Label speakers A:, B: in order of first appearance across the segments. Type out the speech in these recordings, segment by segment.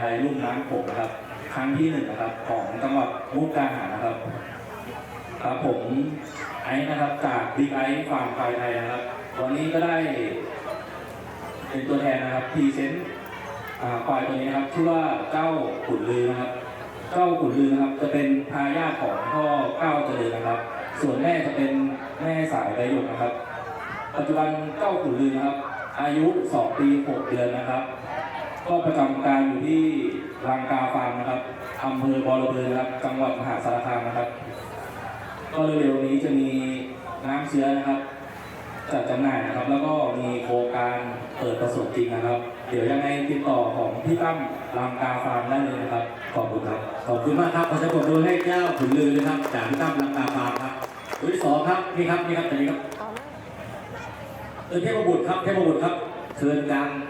A: ไทยลุ่มน้ำโขงนะครับ ครั้งที่หนึ่งนะครับ ของจังหวัดมุกดาหารนะครับ ครับผมไอ้นะครับจากบิ๊กไอซ์ฟาร์มควายไทยนะครับ วันนี้ก็ได้ เป็นตัวแทนนะครับพรีเซนต์ควายตัวนี้นะครับชื่อว่าเจ้าขุนลือนะครับ เจ้าขุนลือนะครับ จะเป็นทายาทของพ่อเก้าเจริญนะครับ ส่วนแม่จะเป็นแม่สายใบหยกนะครับ ปัจจุบันเจ้าขุนลือนะครับ อายุ 2 ปี 6 เดือนนะครับ ก็ประจำการอยู่ที่รังกาฟาร์มนะครับอำเภอบอระเบือนะครับ จังหวัดมหาสารคามนะครับ ก็เร็วๆนี้จะมีน้ำเชื้อนะครับจัดจำหน่ายนะครับ แล้วก็มีโครงการเปิดประสบจริงนะครับ เดี๋ยวยังไงติดต่อของพี่ตั้มรังกาฟาร์มได้เลยนะครับ ขอบคุณครับ
B: ขอบคุณมากครับขอเสียงปรบมือให้เจ้าขุนลือนะครับ จากพี่ตั้มลังกาฟาร์มครับตัวที่สองครับนี่ครับนี่ครับตัวนี้ครับตัวเทพบุตรครับเทพบุตรครับเชิญกลางใ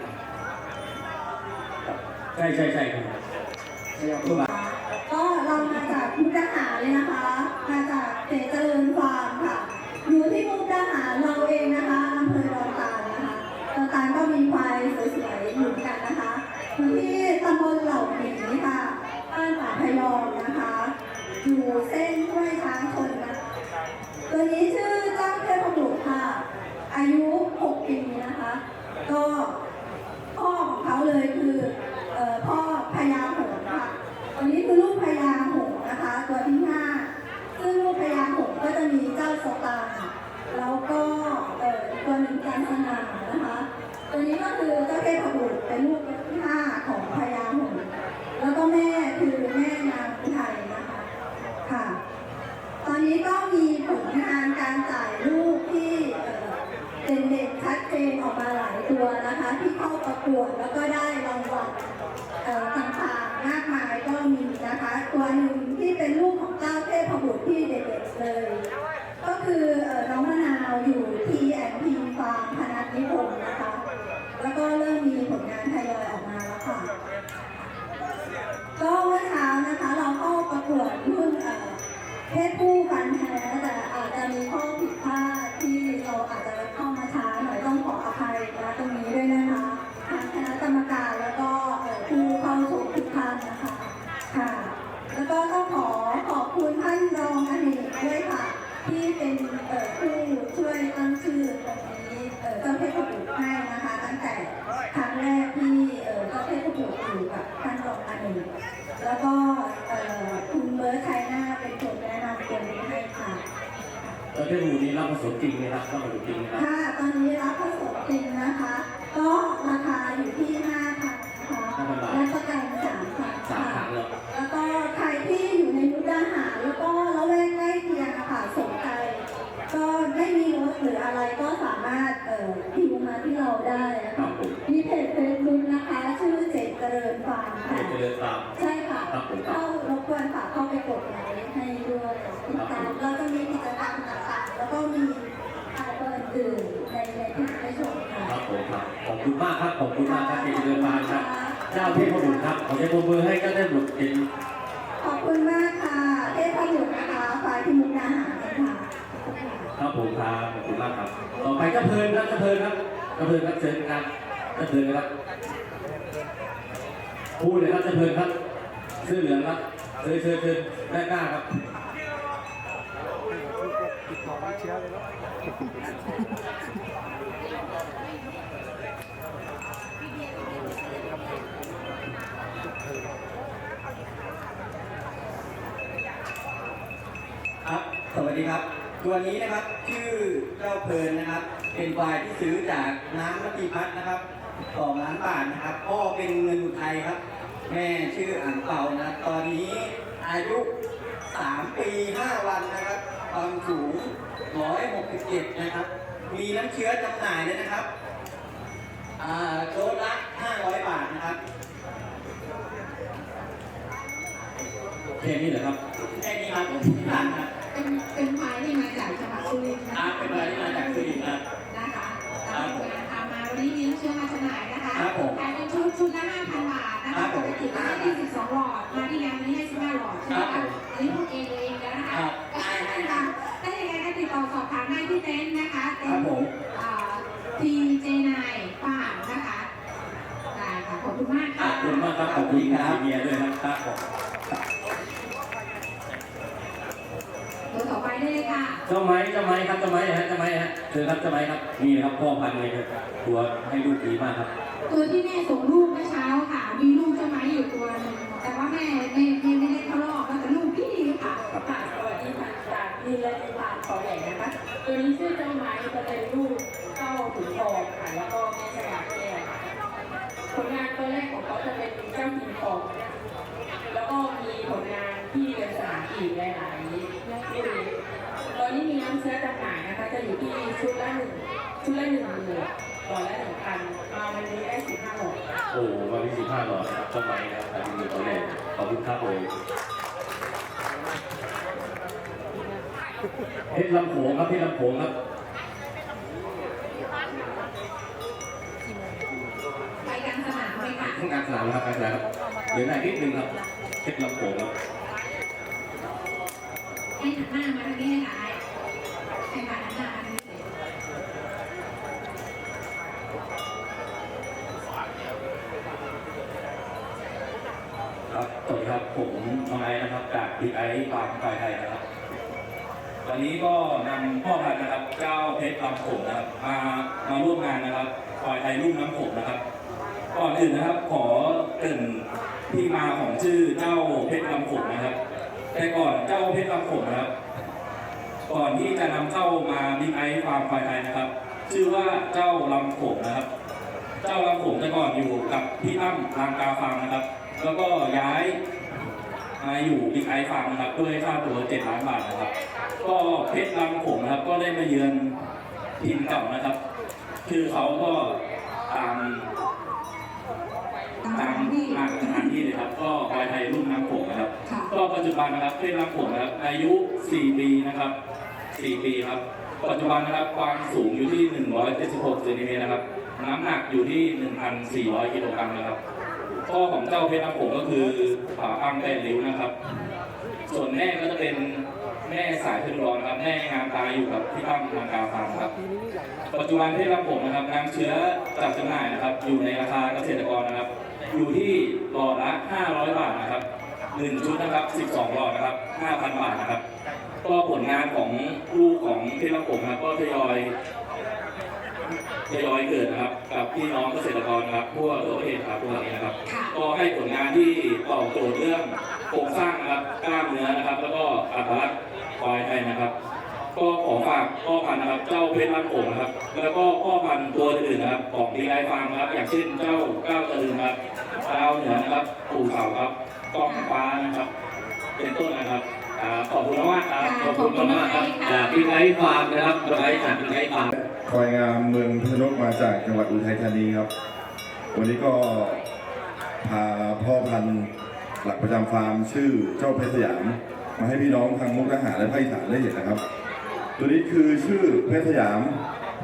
B: ช่ใช่ใช่ครับ
C: ก็เรามาจากมุกดาหารเลยนะคะ มาจากเจเจริญฟาร์มค่ะ อยู่ที่มุกดาหารเราเองนะคะอำเภอดอนตาลนะคะดอนตาลก็มีควายสวยๆอยู่กันนะคะอยู่ที่ตำบลเหล่าหมีค่ะบ้านป่าพยอมนะคะ อยู่เส้นห้วยช้างชนนะตัวนี้ชื่อเจ้าเทพบุตรค่ะ อายุ 6 ปีนะคะ ก็พ่อของเขาเลยคือเอ่อพ่อพญาหงส์ค่ะ ตัวนี้คือลูกพญาหงส์นะคะ ตัวที่ห้าซึ่งลูกพญาหงส์ก็จะมีเจ้าสตางค์แล้วก็เอ่อตัวหนึ่งการสนานะคะ ตัวนี้ก็คือเจ้าเทพบุตรเป็นลูกที่ห้าของพญาหงส์แล้วก็แม่คือแม่นางอุทัยนะคะค่ะ ตอนนี้ก็มีผลงานการจ่ายลูกที่เอ่อเด่นๆชัดเจนออกมาหลายตัวนะคะ ที่เข้าประกวดแล้วก็ได้รางวัล เอ่อต่างๆมากมายก็มีนะคะ ตัวหนึ่งที่เป็นลูกของเจ้าเทพบุตรที่เด็ดๆเลย ก็คือเอ่อน้องมะนาวอยู่ที่แอนพีฟาร์มพนัสนิคมนะคะ แล้วก็เริ่ม มีผลงานทยอยออกมาแล้วค่ะ ก็เมื่อเช้านะคะเราเข้าประกวดรุ่นเอ่อเพศผู้ฟันแท้แต่อาจจะมีข้อผิดพลาด ทพบุตรนี้รับ
B: ผสมจริงไหมครับรับผสมจริงไหมครับ
C: ค่ะ ตอนนี้รับผสมจริงนะคะ ก็ราคาอยู่ที่5,000นะคะและประกัน3,000
B: สาม
C: ค่ะ
B: ครั้งแล้ว
C: แล้วก็ใครที่อยู่ในมุกดาหารแล้วก็ละแวกใกล้เคียงอะค่ะสนใจก็ไม่มีรถหรืออะไรก็สามารถเอ่อพิมพ์มาที่เราได้นะ
B: ครั
C: คะ
B: บผม
C: มีเพจเฟซบุ๊กนะคะ ชื่อเจตเจริญฟาร์ม
B: เจ
C: ค่ะ
B: ริญตาม
C: ใช่ค่ะ
B: ครับผม
C: เข้ารบกวนฝากเข้าไปกดไลค์ให้ด้วยติดตามแล้ว ก็มีข่าวอื่นๆในในที่ได้ชมค่ะ
B: ครับผมครับขอบคุณมากครับขอบคุณมากครับเจริญฟาร์มครับ เจ้าเทพบุตรครับขอเสียงปรบมือให้เจ้าเทพบุตรเป็น
C: ขอบคุณมากค่ะเทพบุตรนะคะฝ่ายที่มุกดาหารค่ะ
B: ครับผมครับขอบคุณมากครับ ต่อไปเจ้าเพลินครับเจ้าเพลินครับเจ้าเพลินครับเชิญครับเจ้าเพลินครับพูดเลยครับเจ้าเพลินครับเสื้อเหลืองครับเชิญเชิญเชิญด้านหน้าครับ
D: ครับสวัสดีครับ ตัวนี้นะครับชื่อเจ้าเพลินนะครับ เป็นควายที่ซื้อจากน้ำมัติพัฒน์นะครับสองล้านบาทนะครับพ่อเป็นเงินอุทัยครับ แม่ชื่ออ่างเป่านะ ตอนนี้อายุ 3 ปี 5 วันนะครับ ความสูง 167 นะครับ มีน้ำเชื้อจำหน่ายเลยนะครับอ่าโดสละ 500 บาทนะครับ
B: แค่นี้เหรอครับ
D: แค่นี้ครับที่ร้านครับ
E: เป็นเป็นไม้ที่มาจากจังหวัดสุรินทร์นะ
D: อ่า
E: คะ
D: เป็นอะไรที่มาจากสุรินทร์ครับ
E: นะคะตามงานทำมา วันนี้มีน้ำเชื้อมาจำหน่ายนะคะ
D: ครับผม
E: ขายเป็นชุดชุดละ5,000 บาทนะ
D: ครั
E: คะ
D: บผ
E: ป
D: ม
E: กติก็ให้22หลอด มาที่งานวันนี้ให้15หลอดใช่ไหม
D: ครั
E: คะ
D: บผม
E: อันนี้พูดเองเลยเองแล้วนะคะ
D: ครับ
E: ได้ค่ะถ้าอย่างไรก็ติดต่อสอบถามได้ที่เต็นท์นะคะเต็
D: ครั
E: น
D: บ
E: ท์
D: ผม
E: ทีเจนายฟาร์มนะคะ ได้ค่ะ ขอบคุณมาก
D: อ่า
E: ค่ะ
B: คุณมากครับขอบคุณครับเมียด้วยนะครับ
E: ตัวต่อไได้เลยค่ะ
B: เจ้าไม้เจ้าไม้ครับเจ้าไม้ฮะเจ้าไม้ฮะเชิญครับเจ้าไม้ครับนี่นะครับพ่อพันธุ์เลยครับตัวให้ลูกดีมากครับ
E: ตัวที่แม่ส่งลูกเมื่อเช้าค่ะ มีลูกเจ้าไม้อยู่ตัวหนึงแต่ว่าแม่แม่แม่ไม่ได้เข้ารอบแล้วแต่ลูกพี่ค่ะ
F: ค่ะสวัสดีค่ะจากนิลนิพานขอใหญ่นะคะตัวนี้ชื่อเจ้าไม้จะเป็นลูกเจ้าขุนทองค่ะแล้วก็แม่ฉลาดแก้วผลงานตัวแรกของเขาจะเป็นเจ้าหินทองแล้วก็มีผลงานที่เป็นสนามอีกหลายๆรุ่น ตอนนี้มีน้ำเชื้อจำหน่ายนะคะ จะอยู่ที่ชุดละหนึ่งชุดละหนึ่งหมื่นต่อละหนึ่งพันมาวันนี้ได้สิบห้าหลอด
B: โอ้มาพิสิบห้าหลอดนะครับเจ้าไม้นะครับแต่ที่มีตัวแรกขอบคุณครับผมเพชรลำโขงครับเพชรลำโขงครับ
E: ไปกลางสนามเลยค่ะ
B: ทำงานสนามนะครับการสนามครับเดี๋ยวหน้านิดนึงครับเพชรลำโขงครับ
E: ให้หันหน้ามาทางนี้เลยค่ะให้ผ่านหันหน้ามาทางนี้เลย
A: ครับสวัสดีครับผมน้องไอซ์นะครับ จากบิ๊กไอซ์ฟาร์ควายไทยนะครับวันนี้ก็นำพ่อพันธุ์นะครับ เจ้าเพชรลำโขงนะครับ มามาร่วมงานนะครับควายไทยรุ่มน้ำโขงนะครับก่อนอื่นนะครับ ขอเกริ่นที่มาของชื่อเจ้าเพชรลำโขงนะครับ แต่ก่อนเจ้าเพชรลำโขงนะครับ ก่อนที่จะนำเข้ามาบิ๊กไอซ์ฟาร์มควายไทยนะครับ ชื่อว่าเจ้าลำโขงนะครับ เจ้าลำโขงแต่ก่อนอยู่กับพี่ตั้มลางกาฟาร์มนะครับ แล้วก็ย้ายมาอยู่บิ๊กไอฟาร์มนะครับด้วยค่าตัว7ล้านบาทนะครับ ก็เพชรลำโขงนะครับก็ได้มาเยือนทีมเก่านะครับ คือเขาก็ตาม ก็ควายไทยรุ่นน้ำโขงนะครับ
E: ค่ะ
A: ก็ปัจจุบันนะครับเพชรน้ำโขงนะครับอายุ 4 ปีนะครับ 4 ปีครับ ปัจจุบันนะครับความสูงอยู่ที่ 176เซนติเมตรนะครับ น้ำหนักอยู่ที่ 1,400กิโลกรัมนะครับพ่อของเจ้าเพชรน้ำโขงก็คือผาอังแปดริ้วนะครับ ส่วนแม่ก็จะเป็นแม่สายเพชรร้อนครับ แม่งามตาอยู่กับพี่ตั้มมังกาฟาร์มครับ ปัจจุบันเพชรลำโขงนะครับนำเชื้อจัดจำหน่ายนะครับ อยู่ในราคาเกษตรกรนะครับ อยู่ที่หลอดละ 500 บาทนะครับหนึ่งชุดนะครับ 12 หลอดนะครับ 5,000 บาทนะครับ ก็ผลงานของลูกของเพชรลำโขงนะครับก็ทยอยทยอยเกิดนะครับ กับพี่น้องเกษตรกรนะครับทั่วทั่วประเทศครับทั่วประเทศนะครับ
E: ค่ะ
A: ก็ให้ผลงานที่ตอบโจทย์เรื่องโครงสร้างนะครับกล้ามเนื้อนะครับ แล้วก็อัตลักษณ์ควายไทยนะครับก็ขอฝากพ่อพันธุ์นะครับ เจ้าเพชรลำโขงนะครับ แล้วก็พ่อพันธุ์ตัวอื่นๆนะครับ ของดีไอฟาร์มนะครับ อย่างเช่นเจ้าก้าวตะลึงครับ ดาวเหนือนะครับปู่เสาครับกองฟ้านะครับ เป็นต้นนะครับอ่าขอบคุณมากๆครับ
B: ขอบคุณมากๆครับจากพี่ไอซ์ฟาร์มนะครับพี่ไอซ์จากพี่ไอซ์ฟาร์ม
G: ควายงามเมืองพิษณุโลกมาจากจังหวัดอุทัยธานีครับ วันนี้ก็พาพ่อพันธุ์หลักประจำฟาร์มชื่อเจ้าเพชรสยาม มาให้พี่น้องทางมุกดาหารและภาคอีสานได้เห็นนะครับ ตัวนี้คือชื่อเพชรสยาม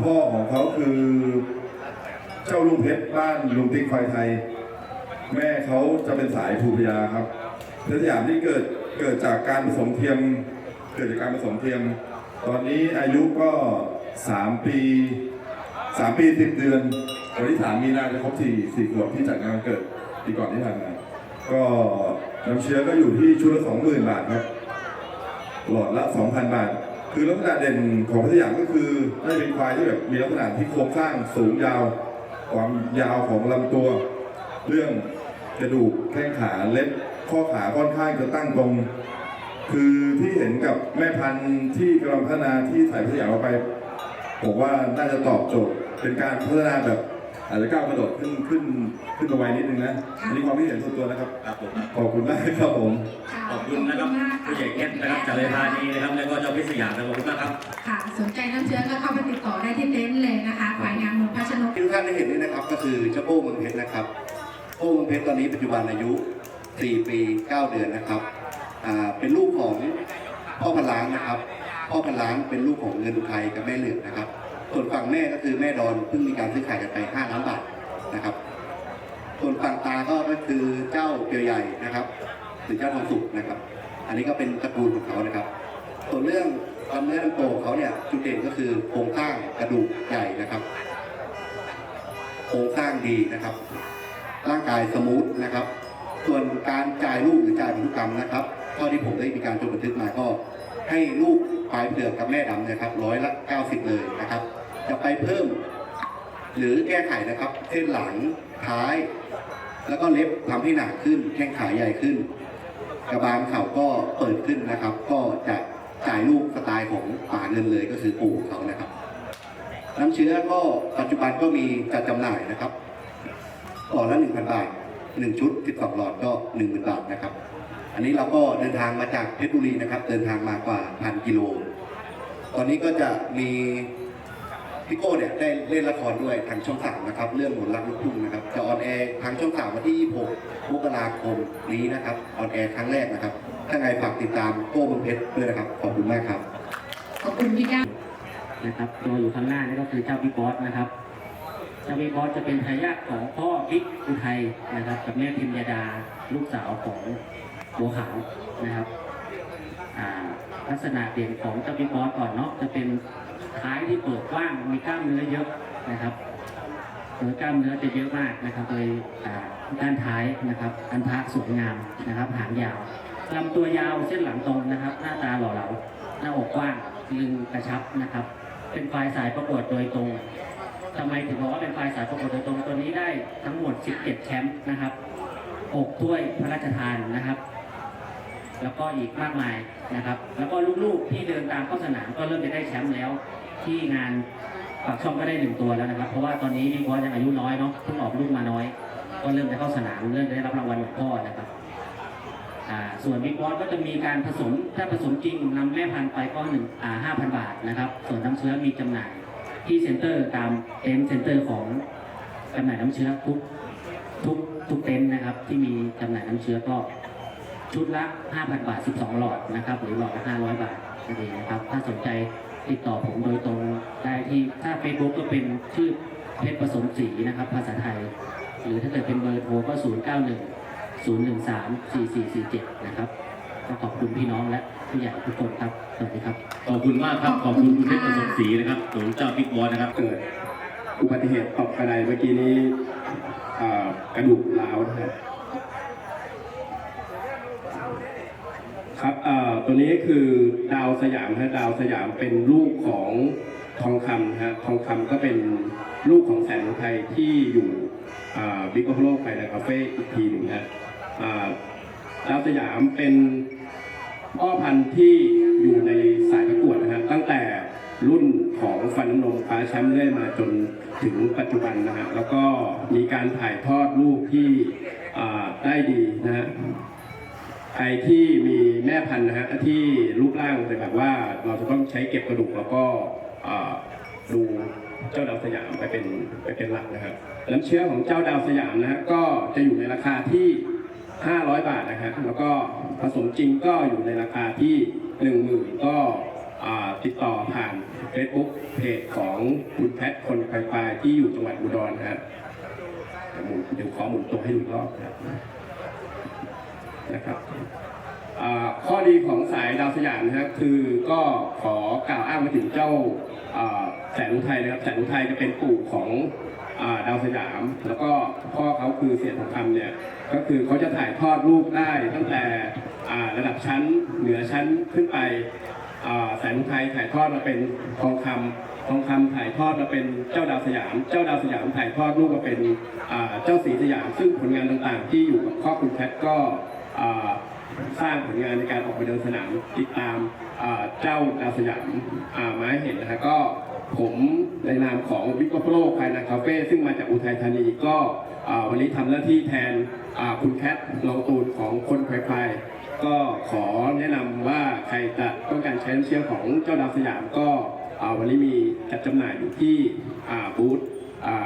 G: พ่อของเขาคือ เจ้าลุงเพชรบ้านลุงติ๊กควายไทย แม่เขาจะเป็นสายภูพยาครับเพชรสยามนี่เกิดเกิดจากการผสมเทียม เกิดจากการผสมเทียม ตอนนี้อายุก็สามปีสามปีสิบเดือน วันที่สามมีนาจะครบสี่สี่ขวบที่จัดงานเกิดปีก่อนที่ผ่านมาก็น้ำเชื้อก็อยู่ที่ชุดละสองหมื่นบาทครับ หลอดละสองพันบาท คือลักษณะเด่นของพัทยาก็คือได้เป็นควายที่แบบมีลักษณะที่โครงสร้างสูงยาว ความยาวของลำตัว เรื่อง กระดูกแข้งขาเล็บข้อขาค่อนข้างจะตั้งตรง คือที่เห็นกับแม่พันธุ์ที่กำลังพัฒนาที่ใส่พัทยาเข้าไปผมว่าน่าจะตอบโจทย์เป็นการพัฒนาแบบอาจจะก้าวกระโดดขึ้นขึ้นขึ้นมาไวนิดนึงนะอันนี้ความคิดเห็นส่วนตัวนะครับ
B: ครับผม
G: ขอบคุณมากครับผม
E: ค่ะ
B: ขอบคุณนะครับผู้ใหญ่เพชรนะครับจากเลยธานีนะครับแล้วก็เจ้าเพชรสยามนะครับขอบคุณมากครับ
E: ค่ะสนใจน้ำเชื้อก็เข้าไปติดต่อได้ที่เต็นท์เลยนะคะฝ่ายงานเมืองพัชนก
H: ที่ทุกท่านได้เห็นนี่นะครับ ก็คือเจ้าโป้เมืองเพชรนะครับ โป้เมืองเพชรตอนนี้ปัจจุบันอายุ 4 ปี 9 เดือนนะครับอ่าเป็นลูกของพ่อพันล้างนะครับพ่อพันล้างเป็นลูกของเงินอุทัยกับแม่เหลืองนะครับ ส่วนฝั่งแม่ก็คือแม่ดอนเพิ่งมีการซื้อขายกันไป 5 ล้านบาทนะครับ ส่วนฝั่งตาก็คือเจ้าเปียวใหญ่นะครับหรือเจ้าทองสุกนะครับ อันนี้ก็เป็นตระกูลของเขานะครับ ส่วนเรื่องความเนื้อลำโตของเขาเนี่ยจุดเด่นก็คือโครงสร้างกระดูกใหญ่นะครับโครงสร้างดีนะครับ ร่างกายสมูทนะครับ ส่วนการจ่ายลูกหรือจ่ายพันธุกรรมนะครับเท่าที่ผมได้มีการจดบันทึกมาก็ให้ลูกปลายเผือกกับแม่ดำนะครับร้อยละ 90 เลยนะครับ จะไปเพิ่ม หรือแก้ไขนะครับ เส้นหลังท้าย แล้วก็เล็บทำให้หนาขึ้น แข้งขาใหญ่ขึ้น กระบาลเข่าก็เปิดขึ้นนะครับ ก็จะจ่ายลูกสไตล์ของป่าเงินเลยก็คือปู่เขานะครับ น้ำเชื้อก็ปัจจุบันก็มีจัดจำหน่ายนะครับ หลอดละ1,000บาท1ชุด12หลอดก็10,000บาทนะครับ อันนี้เราก็เดินทางมาจากเพชรบุรีนะครับ เดินทางมากว่าพันกิโล ตอนนี้ก็จะมีพี่โก้เนี่ยได้เล่นละครด้วยทางช่องสามนะครับ เรื่องหมุนรักลูกทุ่งนะครับจะออนแอร์ทางช่องสามวันที่ 26มกราคมนี้นะครับออนแอร์ครั้งแรกนะครับ ถ้าไงฝากติดตามโก้เมืองเพชรด้วยนะครับ ขอบคุณมากครับ
E: ขอบคุณพี่ก้า
I: นะครับตัวอยู่ข้างหน้านี่ก็คือเจ้าบิ๊กบอสนะครับ จ้าบิ๊กบอสจะเป็นทายาทของพ่อบิ๊กอุทัยนะครับ กับแม่พิมยดาลูกสาวของบัวขาวนะครับลักษณะเด่นของจ้าบิ๊กบอสก่อนเนาะจะเป็นท้ายที่เปิดกว้างมีกล้ามเนื้อเยอะนะครับโดยกล้ามเนื้อจะเยอะมากนะครับ โดยด้านท้ายนะครับอันทะสวยงามนะครับ หางยาวลำตัวยาวเส้นหลังตรงนะครับ หน้าตาหล่อเหลาหน้าอกกว้างลึงกระชับนะครับ เป็นไฟล์สายประกวดโดยตรง ทำไมถึงบอกว่าเป็นไฟล์สายประกวดโดยตรงตัวนี้ได้ทั้งหมด 17 แชมป์นะครับ 6 ถ้วยพระราชทานนะครับ แล้วก็อีกมากมายนะครับ แล้วก็ลูกๆที่เดินตามเข้าสนามก็เริ่มจะได้แชมป์แล้ว ที่งานปากช่องก็ได้หนึ่งตัวแล้วนะครับ เพราะว่าตอนนี้พี่บอสยังอายุน้อยเนาะเพิ่งออกลูกมาน้อย ก็เริ่มจะเข้าสนามเริ่มจะได้รับรางวัลเหมือนพ่อนะครับส่วนบิ๊กบอสก็จะมีการผสมถ้าผสมจริงนำแม่พันธุ์ไปก็หนึ่งห้าพันบาทนะครับ ส่วนน้ำเชื้อมีจำหน่าย ที่เซ็นเตอร์ตามเต็นท์เซ็นเตอร์ของจำหน่ายน้ำเชื้อทุกทุกทุกเต็นท์นะครับ ที่มีจำหน่ายน้ำเชื้อก็ชุดละ 5,000 บาท 12 หลอดนะครับ หรือหลอดละ 500 บาทนั่นเองนะครับ ถ้าสนใจติดต่อผมโดยตรงได้ที่ถ้าเฟซบุ๊กก็เป็นชื่อเพชรผสมสีนะครับ ภาษาไทย หรือถ้าเกิดเป็นเบอร์โทรก็ 091 013-4447 นะครับ ก็ขอบคุณพี่น้องและผู้ใหญ่ทุกคนครับ สวัสดีครับ
B: ขอบคุณมากครับ ขอบคุณคุณเพชรประสมศรีนะครับหลวงเจ้าบิ๊กบอสนะครับ
J: เกิดอุบัติเหตุตกกระไดเมื่อกี้นี้อ่ากระดูกร้าวนะครับครับเอ่อตัวนี้คือดาวสยามฮะดาวสยามเป็นลูกของทองคำฮะทองคำก็เป็นลูกของแสนอุทัยที่อยู่บิ๊กโอโลไปในคาเฟ่อีกทีหนึ่งฮะอ่าดาวสยามเป็น พ่อพันธุ์ที่อยู่ในสายประกวดนะครับตั้งแต่รุ่นของฟันน้ำนมคว้าแชมป์เรื่อยมาจนถึงปัจจุบันนะฮะแล้วก็มีการถ่ายทอดลูกที่ได้ดีนะฮะใครที่มีแม่พันธุ์นะฮะที่รูปร่างเป็นแบบว่าเราจะต้องใช้เก็บกระดูกแล้วก็ดูเจ้าดาวสยามไปเป็นไปเป็นหลักนะครับน้ำเชื้อของเจ้าดาวสยามนะฮะก็จะอยู่ในราคาที่ 500 บาทนะครับแล้วก็ผสมจริงก็อยู่ในราคาที่10,000ก็อ่าติดต่อผ่าน Facebook เพจของคุณแพทคนไฟไฟที่อยู่จังหวัดอุดรนะครับเดี๋ยวหมุนเดี๋ยวขอหมุนตัวให้ดูรอบนะครับนะครับข้อดีของสายดาวสยามนะครับคือก็ขอกล่าวอ้างมาถึงเจ้าแสนอุทัยนะครับแสนอุทัยจะเป็นปู่ของ ดาวสยาม แล้วก็พ่อเขาคือเสียทองคำเนี่ยก็คือเขาจะถ่ายทอดลูกได้ตั้งแต่ระดับชั้นเหนือชั้นขึ้นไปอ่าแสนอุทัยถ่ายทอดมาเป็นทองคำทองคำถ่ายทอดมาเป็นเจ้าดาวสยาม เจ้าดาวสยามถ่ายทอดลูกมาเป็นเจ้าสีสยาม ซึ่งผลงานต่างๆ ที่อยู่กับข้อบคุณแพทก็สร้างผลงานในการออกไปเดินสนามติดตามเจ้าดาวสยามมาให้เห็นนะฮะก็ ผมในนามของวิกโกโปรภายในคาเฟ่ซึ่งมาจากอุทัยธานีก็วันนี้ทำหน้าที่แทนคุณแคทลองตูนของคนไฟๆก็ขอแนะนำว่าใครจะต้องการใช้น้ำเชื้อของเจ้าดาวสยามก็วันนี้มีจัดจำหน่ายอยู่ที่บูธ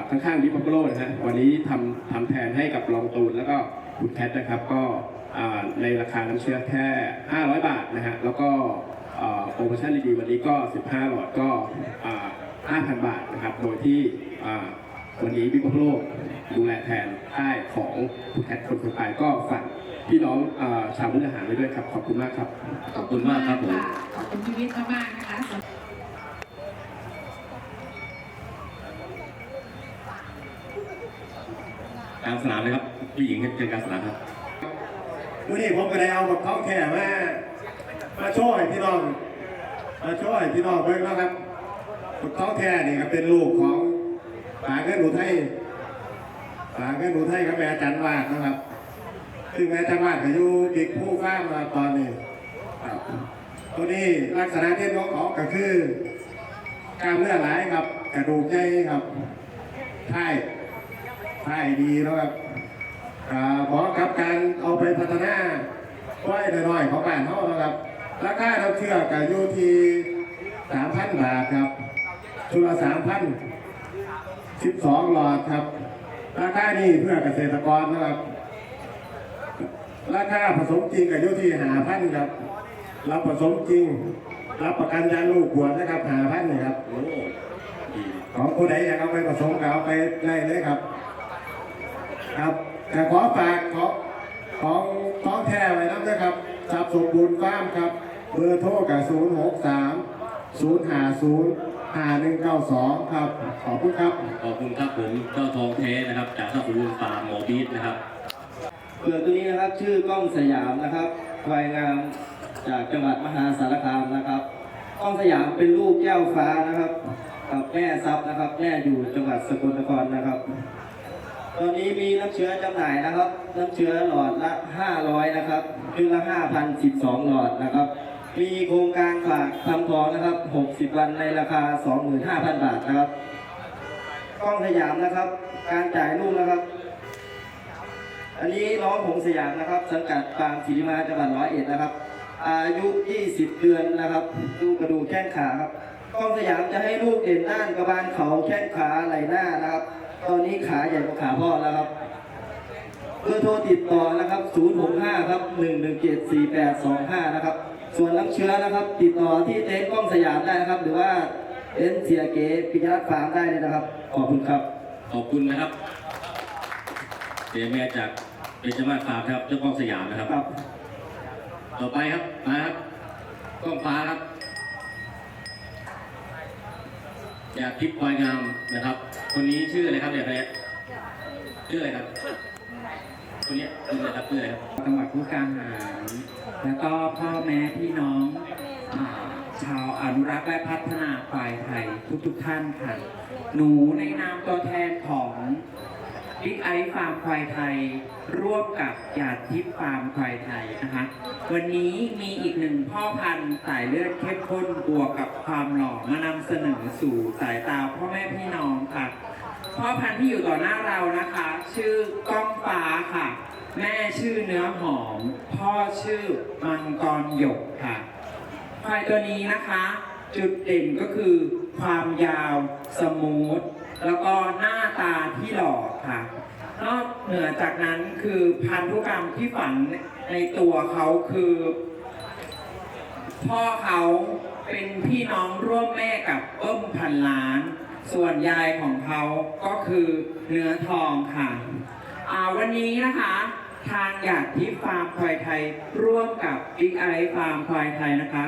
J: ข้างๆดิพับโลนะฮะวันนี้ทำทำแทนให้กับลองตูนแล้วก็คุณแคทนะครับก็ในราคาน้ำเชื้อแค่ 500 บาทนะฮะแล้วก็ โปรโมชั่นดีๆวันนี้ก็ 15 หลอดก็อ่า5,000 บาทนะครับ โดยที่อ่าวันนี้บิ๊กโลกดูแลแทนค่ายของผู้แทนคนคนตายก็ฝากพี่น้องเออชาวมุกดาหารไว้ด้วยครับ ขอบคุณมากครับ
B: ขอบคุณมากครับผม
E: ขอบคุณพี่วิทย์มากๆนะคะ
B: กลางสนามเลยครับพี่หญิงเชิญกลางสนามครับ
K: วันนี้ผมก็ได้เอาบักท้องแค่มา มาช่วยพี่น้อง มาช่วยพี่น้องเบิ่งแล้วครับท้องแค่นี่ก็เป็นลูกของป่าเงินหนูไทยป่าเงินหนูไทยกับแม่จันวาดนะครับ ซึ่งแม่จันวาดก็อยู่ดิกผู้ฟ้ามาตอนนี้ตัวนี้ลักษณะเด่นของเขาก็คือกล้ามเนื้อหลายครับ กระดูกใหญ่ครับท้ายท้ายดีแล้วครับอ่าเหมาะกับการเอาไปพัฒนาไว้น้อยๆของบ้านเขานะครับ ราคาเราเชื่อกับอยู่ที่สามพันบาทครับ ชุดละสามพันสิบสองหลอดครับ ราคานี้เพื่อเกษตรกรนะครับ ราคาผสมจริงกับอยู่ที่หาพันครับเราผสมจริง รับประกันยาลูกขวดนะครับหาพันนี่ครับของผู้ใดอยากเอาไปผสมก็เอาไปได้เลยครับ ครับแต่ขอฝากขอของของแท้ไว้นะครับทรัพย์สมบูรณ์ฟาร์มครับ เบอร์โทรกับ 0 6 3 0 5 0 5 1 9 2 ครับ ขอบคุณครับ
B: ขอบคุณครับผมเจ้าทองแท้นะครับ จากท่าขุนฟาร์มหมอบีทนะครับ
D: เผือกตัวนี้นะครับชื่อกล้องสยามนะครับควายงามจากจังหวัดมหาสารคามนะครับกล้องสยามเป็นลูกแก้วฟ้านะครับกับแม่ซับนะครับ แม่อยู่จังหวัดสกลนครนะครับ ตอนนี้มีน้ำเชื้อจำหน่ายนะครับ น้ำเชื้อหลอดละ 500 นะครับชุดละ 5,012 หลอดนะครับ มีโครงการฝากทำทองนะครับ 60 วันในราคา 25,000 บาทนะครับกล้องสยามนะครับ การจ่ายลูกนะครับ อันนี้น้องหงสยามนะครับ สังกัดปางศิรีมาจังหวัดร้อยเอ็ดนะครับ อายุ 20 เดือนนะครับ ดูกระดูกแข้งขาครับกล้องสยามจะให้ลูกเด่นด้านกระบาลเขาแข้งขาไหล่หน้านะครับ ตอนนี้ขาใหญ่กว่าขาพ่อแล้วครับเบอร์โทรติดต่อนะครับ 065 ครับ 117 4825 นะครับ ส่วนน้ำเชื้อนะครับ ติดต่อที่เต็นท์กล้องสยามได้นะครับ หรือว่าเต็นท์เสียเก๋ปิยรัตน์ฟาร์มได้เลยนะครับ ขอบคุณครับ
B: ขอบคุณนะครับเสียแม่จากเป็นจังหวัดฟาร์มครับเจ้าของสยามนะครับ
D: ครับ
B: ต่อไปครับมาครับกล้องฟ้าครับอยากทิพย์ควายงามนะครับ คนนี้ชื่ออะไรครับเนี่ยคนนี้ชื่ออะไรครับคนนี้ชื่ออะไรครับชื่ออะไรครับ
L: จังหวัดมุกดาหาร แล้วก็พ่อแม่พี่น้องอชาวอนุรักษ์และพัฒนาควายไทยทุกๆท่านค่ะ หนูในนามตัวแทนของบิ๊กไอฟาร์มควายไทย ร่วมกับหยาดทิพย์ฟาร์มควายไทยนะคะวันนี้มีอีกหนึ่งพ่อพันธุ์สายเลือดเข้มข้นบวกกับความหล่อมานำเสนอสู่สายตาพ่อแม่พี่น้องค่ะ พ่อพันธุ์ที่อยู่ต่อหน้าเรานะคะ ชื่อก้องฟ้าค่ะ แม่ชื่อเนื้อหอม พ่อชื่อมังกรหยกค่ะควายตัวนี้นะคะ จุดเด่นก็คือความยาวสมูท แล้วก็หน้าตาที่หล่อค่ะ นอกเหนือจากนั้นคือพันธุกรรมที่ฝังในตัวเขาคือ พ่อเขาเป็นพี่น้องร่วมแม่กับเอิ้มพันล้าน ส่วนยายของเขาก็คือเนื้อทองค่ะวันนี้นะคะ ทางอยากที่ฟาร์มควายไทย ร่วมกับบิ๊กไอฟาร์มควายไทยนะคะ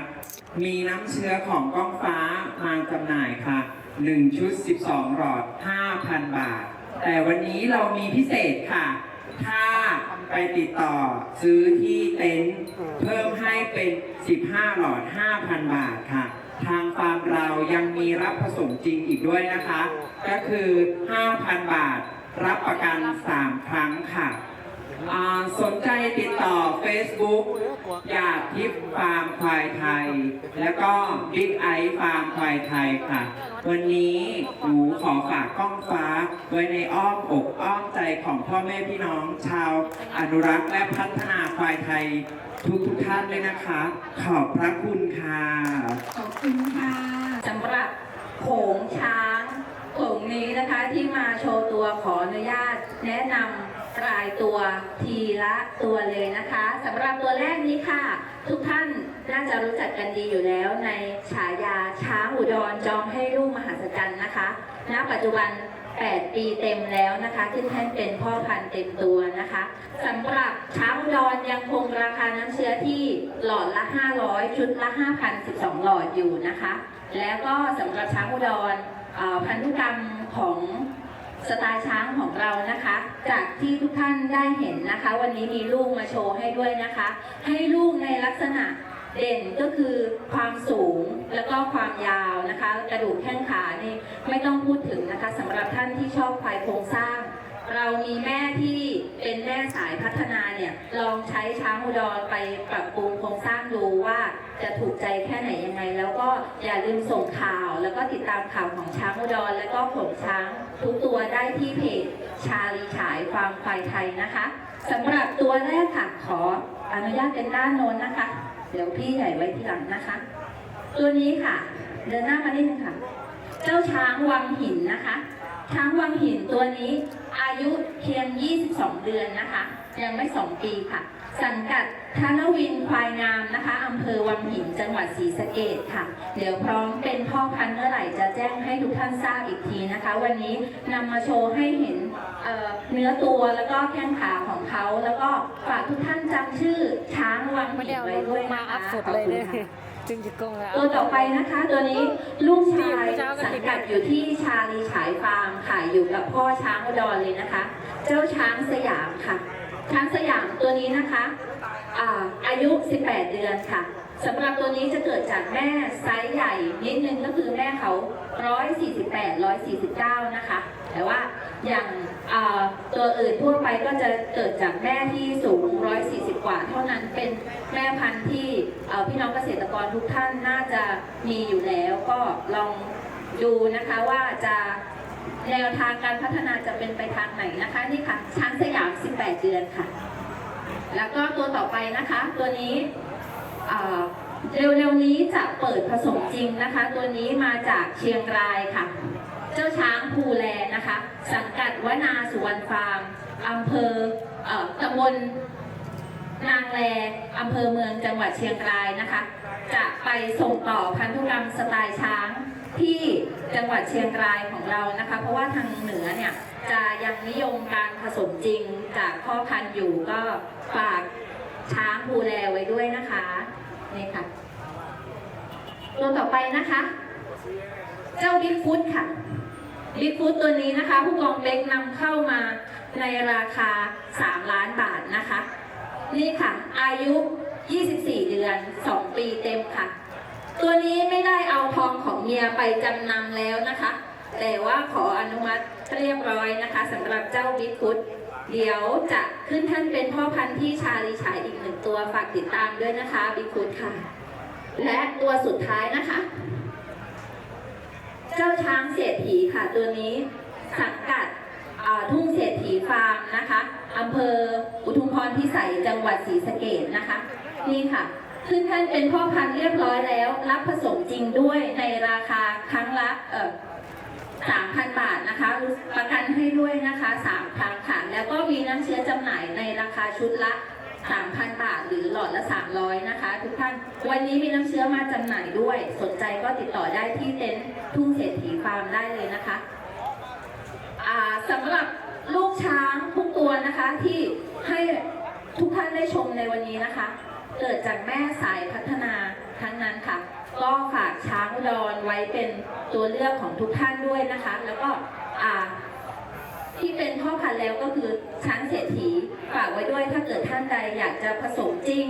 L: มีน้ำเชื้อของก้องฟ้ามาจำหน่ายค่ะ 1 ชุด 12 หลอด 5,000 บาท แต่วันนี้เรามีพิเศษค่ะ ถ้าไปติดต่อซื้อที่เต็นท์เพิ่มให้เป็น 15 หลอด 5,000 บาทค่ะ ทางฟาร์มเรายังมีรับผสมจริงอีกด้วยนะคะ ก็คือ 5,000 บาท รับประกัน 3 ครั้งค่ะ สนใจติดต่อ Facebook อยากทิพย์ฟาร์มควายไทย แล้วก็บิ๊กไอฟาร์มควายไทยค่ะ วันนี้หนูขอฝากกล้องฟ้า ไว้ในอ้อมอกอ้อมใจของพ่อแม่พี่น้องชาวอนุรักษ์และพัฒนาควายไทยทุกทุกท่านเลยนะคะ ขอบพระคุณค่ะ
E: ขอบคุณค่ะ
C: สำหรับโขงช้างโขงนี้นะคะที่มาโชว์ตัวขออนุญาตแนะนำ รายตัวทีละตัวเลยนะคะสำหรับตัวแรกนี้ค่ะ ทุกท่านน่าจะรู้จักกันดีอยู่แล้วในฉายาช้างอุดรจอมให้ลูกมหัศจรรย์นะคะณปัจจุบัน 8 ปีเต็มแล้วนะคะ ขึ้นแท่นเป็นพ่อพันธุ์เต็มตัวนะคะสำหรับช้างอุดรยังคงราคาน้ำเชื้อที่หลอดละ 500 ชุดละ 5,012 หลอดอยู่นะคะ แล้วก็สำหรับช้างอุดรพันธุกรรมของ
M: สไตล์ช้างของเรานะคะ จากที่ทุกท่านได้เห็นนะคะ วันนี้มีลูกมาโชว์ให้ด้วยนะคะ ให้ลูกในลักษณะเด่นก็คือความสูงแล้วก็ความยาวนะคะ กระดูกแข้งขานี่ไม่ต้องพูดถึงนะคะสำหรับท่านที่ชอบควายโครงสร้าง เรามีแม่ที่เป็นแม่สายพัฒนาเนี่ยลองใช้ช้างอุดรไปปรับปรุงโครงสร้างดูว่าจะถูกใจแค่ไหนยังไง แล้วก็อย่าลืมส่งข่าว แล้วก็ติดตามข่าวของช้างอุดรแล้วก็ผลช้างทุกตัวได้ที่เพจชาลีฉายฟามควายไทยนะคะสำหรับตัวแรกค่ะขออนุญาตเป็นด้านโน้นนะคะ เดี๋ยวพี่ใหญ่ไว้ที่หลังนะคะ ตัวนี้ค่ะ เดินหน้ามานิดนึงค่ะ เจ้าช้างวังหินนะคะ ช้างวังหินตัวนี้ อายุเพียง 22 เดือนนะคะ ยังไม่ 2 ปีค่ะ สังกัดธนวินควายงามนะคะอำเภอวังหินจังหวัดศรีสะเกดค่ะ เดี๋ยวพร้อมเป็นพ่อพันธุ์เมื่อไหร่จะแจ้งให้ทุกท่านทราบอีกทีนะคะ วันนี้นำมาโชว์ให้เห็นเอ่อเนื้อตัวแล้วก็แข้งขาของเขาแล้วก็ฝากทุกท่านจำชื่อช้างวังหินไว้ด้วยนะคะขอบคุณค่ะ
N: จึงจะกงแล้ว
M: ตัวต่อไปนะคะตัวนี้ลูกชายสังกัดอยู่ที่ชาลีฉายฟาร์มค่ะอยู่กับพ่อช้างอุดรเลยนะคะ เจ้าช้างสยามค่ะ ช้างสยามตัวนี้นะคะอ่าอายุ 18 เดือนค่ะ สำหรับตัวนี้จะเกิดจากแม่ไซส์ใหญ่นิดนึงก็คือแม่เขา 148 149 นะคะ แต่ว่าอย่างตัวอื่นทั่วไปก็จะเกิดจากแม่ที่สูง 140 กว่า เท่านั้นเป็นแม่พันธุ์ที่พี่น้องเกษตรกรทุกท่านน่าจะมีอยู่แล้วก็ลองดูนะคะว่าจะแนวทางการพัฒนาจะเป็นไปทางไหนนะคะนี่ค่ะช้างสยาม 18 เดือนค่ะ แล้วก็ตัวต่อไปนะคะ ตัวนี้ เร็วๆนี้จะเปิดผสมจริงนะคะ ตัวนี้มาจากเชียงรายค่ะ เจ้าช้างภูแลนะคะ สังกัดวนาสุวรรณฟาร์มอำเภอเอ่อตำบลนางแลอำเภอเมืองจังหวัดเชียงรายนะคะ จะไปส่งต่อพันธุกรรมสไตล์ช้างที่จังหวัดเชียงรายของเรานะคะ เพราะว่าทางเหนือเนี่ยจะยังนิยมการผสมจริงจากพ่อพันธุ์อยู่ก็ฝาก ช้างภูแลไว้ด้วยนะคะนี่ค่ะ ตัวต่อไปนะคะ เจ้าบิ๊กฟุตค่ะบิ๊กฟุตตัวนี้นะคะ ผู้กองเล็กนำเข้ามาในราคา 3 ล้านบาทนะคะ นี่ค่ะ อายุ 24 เดือน 2 ปีเต็มค่ะ ตัวนี้ไม่ได้เอาทองของเมียไปจำนำแล้วนะคะ แต่ว่าขออนุมัติเรียบร้อยนะคะสำหรับเจ้าบิ๊กฟุต เดี๋ยวจะขึ้นท่านเป็นพ่อพันธุ์ที่ชาลีฉายอีกหนึ่งตัวฝากติดตามด้วยนะคะบิ๊กฟุตค่ะ และตัวสุดท้ายนะคะ เจ้าช้างเศรษฐีค่ะตัวนี้สังกัดอ่าทุ่งเศรษฐีฟาร์มนะคะอำเภออุทุมพรพิสัยจังหวัดศรีสะเกดนะคะ นี่ค่ะขึ้นท่านเป็นพ่อพันธุ์เรียบร้อยแล้ว รับผสมจริงด้วยในราคาครั้งละเออ 3,000 บาทนะคะ ประกันให้ด้วยนะคะ 3 ครั้งค่ะ แล้วก็มีน้ำเชื้อจำหน่ายในราคาชุดละ 3,000 บาท หรือหลอดละ 300 นะคะ ทุกท่าน วันนี้มีน้ำเชื้อมาจำหน่ายด้วย สนใจก็ติดต่อได้ที่เต็นท์ทุ่งเศรษฐีฟาร์มได้เลยนะคะสำหรับลูกช้างทุกตัวนะคะที่ให้ทุกท่านได้ชมในวันนี้นะคะ เกิดจากแม่สายพัฒนา ทั้งนั้นค่ะ ก็ฝากช้างอุดรไว้เป็นตัวเลือกของทุกท่านด้วยนะคะ แล้วก็ที่เป็นพ่อพันธุ์แล้วก็คือช้างเศรษฐีฝากไว้ด้วยถ้าเกิดท่านใดอยากจะผสมจริง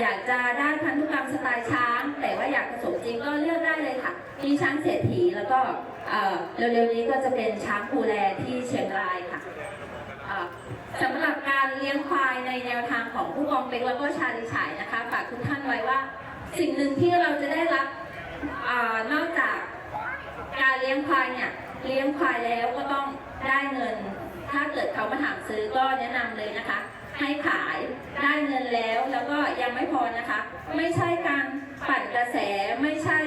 M: อยากจะได้พันธุกรรมสไตล์ช้าง แต่ว่าอยากผสมจริงก็เลือกได้เลยค่ะมีช้างเศรษฐีแล้วก็เร็วๆนี้ก็จะเป็นช้างภูแลที่เชียงรายค่ะสำหรับการเลี้ยงควายในแนวทางของผู้กองเป็กแล้วก็ชาลิฉายนะคะฝากทุกท่านไว้ว่า สิ่งหนึ่งที่เราจะได้รับอนอกจากการเลี้ยงควายเนี่ยเลี้ยงควายแล้วก็ต้องได้เงิน ถ้าเกิดเขามาถามซื้อก็แนะนำเลยนะคะ ให้ขายได้เงินแล้วแล้วก็ยังไม่พอนะคะ ไม่ใช่การปั่นกระแสไม่ใช่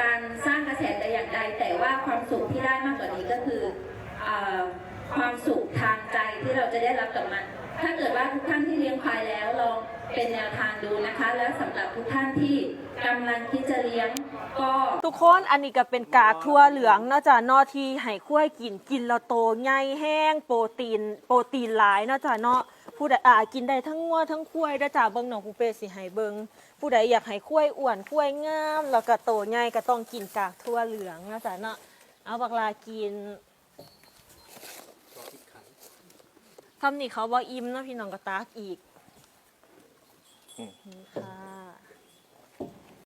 M: การสร้างกระแสแต่อย่างใดแต่ว่าความสุขที่ได้มากกว่านี้ก็คืออความสุขทางใจที่เราจะได้รับกับมัน ถ้าเกิดว่าทุกท่านที่เลี้ยงควายแล้วลองเป็นแนวทางดูนะคะ แล้วสำหรับทุกท่านที่กำลังคิดจะเลี้ยงก็
N: ทุกคนอันนี้ก็เป็นกากทั่วเหลืองเนาะจ้ะเนอที่ให้คุ้ยกินกินแล้วโตใหญ่แห้ง โปรตีน โปรตีนหลายเนาะจ้ะเนาะผู้ใดอ่ากินได้ทั้งงัวทั้งคุ้ยเด้จ้ะเบิ่งน้องผู้เปสิให้เบิ่งผู้ใดอยากให้คุ้ยอ้วนคุ้ยงาม แล้วก็โตใหญ่ก็ต้องกินกากทั่วเหลืองเนาะจ้ะเนาะเอาบักลากิน ซ้ำนี่เขาบ่อิ่มเนาะพี่น้องก็ตากอีกนี่ค่ะ